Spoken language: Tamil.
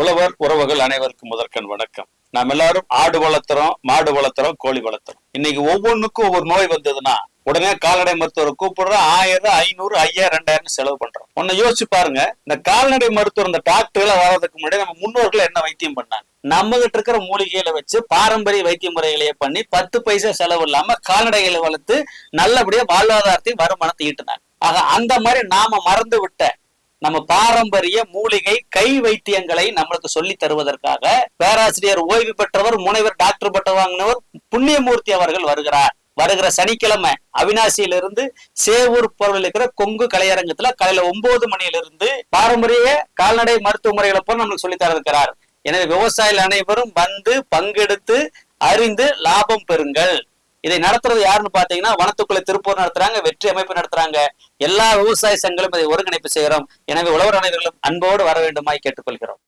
உழவர் உறவுகள் அனைவருக்கும் முதற்கண் வணக்கம். நாம் எல்லாரும் ஆடு வளர்த்துறோம் மாடு வளர்த்துறோம் கோழி வளர்த்துறோம். இன்னைக்கு ஒவ்வொன்றுக்கும் ஒவ்வொரு நோய் வந்ததுன்னா உடனே கால்நடை மருத்துவரை கூப்பிடுறோம் ஆயிரம் ஐநூறு ஐயாயிரம் ரெண்டாயிரம் செலவு பண்றோம். ஒன்னு யோசிச்சு பாருங்க இந்த கால்நடை மருத்துவர் இந்த டாக்டர்களை வர்றதுக்கு முன்னாடி நம்ம முன்னோர்கள் என்ன வைத்தியம் பண்ணாங்க? நம்ம கிட்ட இருக்கிற மூலிகைகளை வச்சு பாரம்பரிய வைத்திய முறைகளையே பண்ணி பத்து பைசா செலவு இல்லாம கால்நடைகளை வளர்த்து நல்லபடியா வாழ்வாதாரத்தையும் வருமானத்தை ஈட்டினாங்க. ஆக அந்த மாதிரி நாம மறந்து விட்ட நம்ம பாரம்பரிய மூலிகை கை வைத்தியங்களை நம்மளுக்கு சொல்லி தருவதற்காக பேராசிரியர் ஓய்வு பெற்றவர் முனைவர் டாக்டர் பட்டம் வாங்கினவர் புண்ணியமூர்த்தி அவர்கள் வருகிறார். வருகிற சனிக்கிழமை அவினாசியிலிருந்து சேவூர் பொருள் இருக்கிற கொங்கு கலையரங்கத்துல காலையில ஒன்பது மணியிலிருந்து பாரம்பரிய கால்நடை மருத்துவ முறைகளை போல நம்மளுக்கு சொல்லி தர இருக்கிறார் எனவே விவசாயிகள் அனைவரும் வந்து பங்கெடுத்து அறிந்து லாபம் பெறுங்கள். இதை நடத்துறது யாருன்னு பாத்தீங்கன்னா வனத்துக்குள்ள திருப்பூர் நடத்துறாங்க வெற்றி அமைப்பு நடத்துறாங்க. எல்லா விவசாய சங்கங்களும் இதை ஒருங்கிணைப்பு செய்கிறோம். எனவே உழவர் அனைவர்களும் அன்போடு வர வேண்டுமாய் கேட்டுக்கொள்கிறோம்.